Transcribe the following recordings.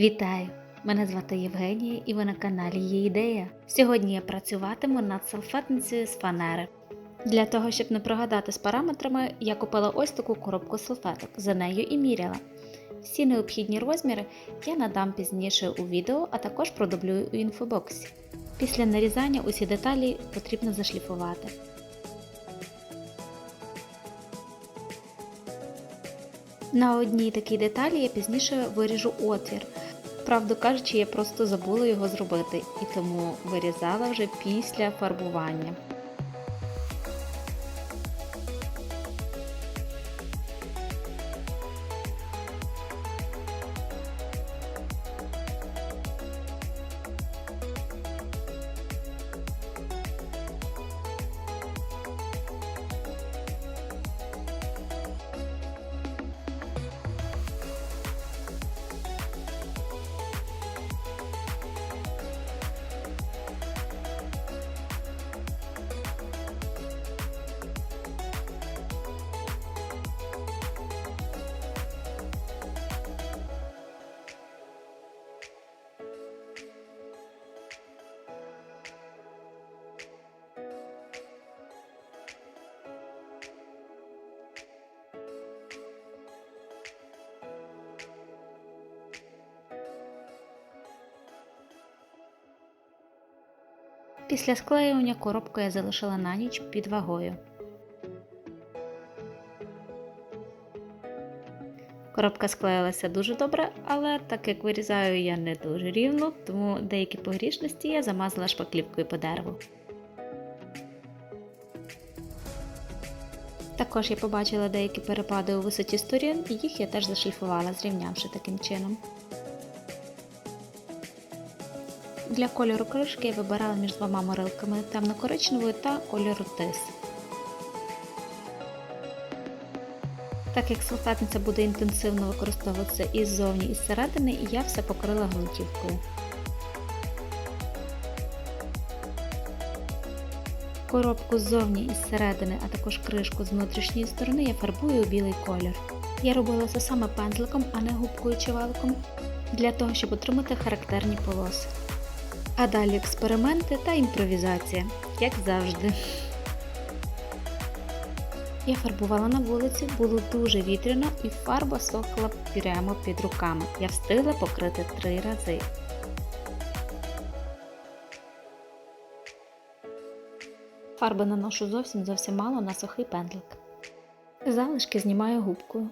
Вітаю! Мене звати Євгенія і ви на каналі Є ідея. Сьогодні я працюватиму над салфетницею з фанери. Для того, щоб не прогадати з параметрами, я купила ось таку коробку салфеток, за нею і міряла. Всі необхідні розміри я надам пізніше у відео, а також продублюю у інфобоксі. Після нарізання усі деталі потрібно зашліфувати. На одній такій деталі я пізніше виріжу отвір. Правду кажучи, я просто забула його зробити і тому вирізала вже після фарбування. Після склеювання коробку я залишила на ніч під вагою. Коробка склеїлася дуже добре, але так як вирізаю я не дуже рівно, тому деякі погрішності я замазала шпаклівкою по дереву. Також я побачила деякі перепади у висоті сторін, і їх я теж зашліфувала, зрівнявши таким чином. Для кольору кришки я вибирала між двома морилками темно-коричневою та кольору тис. Так як салфетниця буде інтенсивно використовуватися і ззовні, і зсередини, я все покрила ґрунтівкою. Коробку ззовні і зсередини, а також кришку з внутрішньої сторони я фарбую у білий колір. Я робила це саме пензликом, а не губкою чи валиком, для того, щоб отримати характерні полоси. А далі експерименти та імпровізація, як завжди. Я фарбувала на вулиці, було дуже вітряно і фарба сохла прямо під руками. Я встигла покрити три рази. Фарби наношу зовсім зовсім мало на сухий пендлик. Залишки знімаю губкою.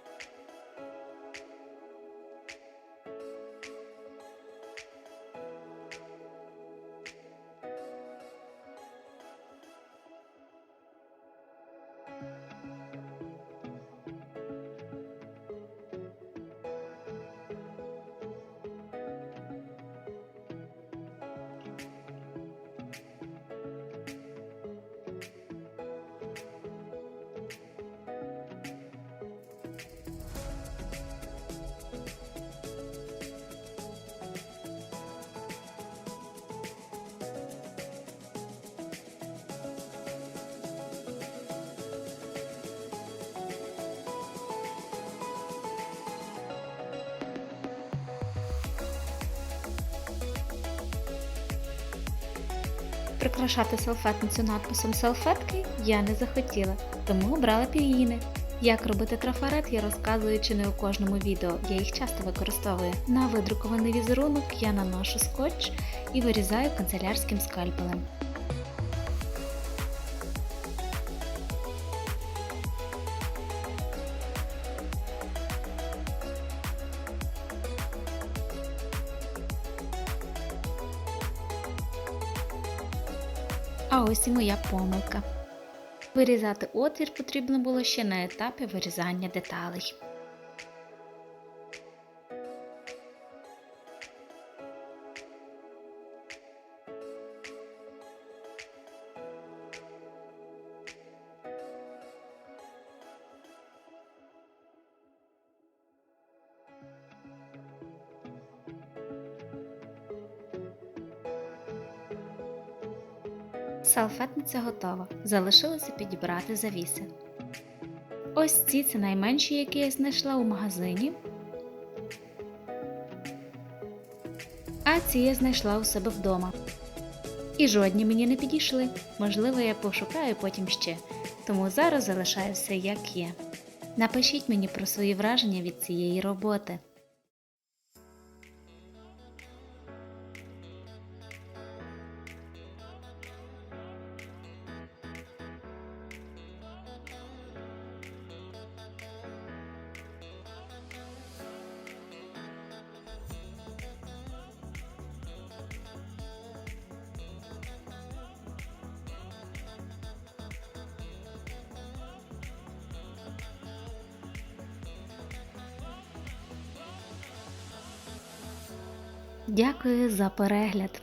Прикрашати салфетницю надписом салфетки я не захотіла, тому обрала пір'їни. Як робити трафарет, я розказую чи не у кожному відео, я їх часто використовую. На видрукований візерунок я наношу скотч і вирізаю канцелярським скальпелем. А ось і моя помилка. Вирізати отвір потрібно було ще на етапі вирізання деталей. Салфетниця готова. Залишилося підібрати завіси. Ось ці це найменші, які я знайшла у магазині. а ці я знайшла у себе вдома. І жодні мені не підійшли. Можливо, я пошукаю потім ще, тому зараз залишаю все як є. Напишіть мені про свої враження від цієї роботи. Дякую за перегляд!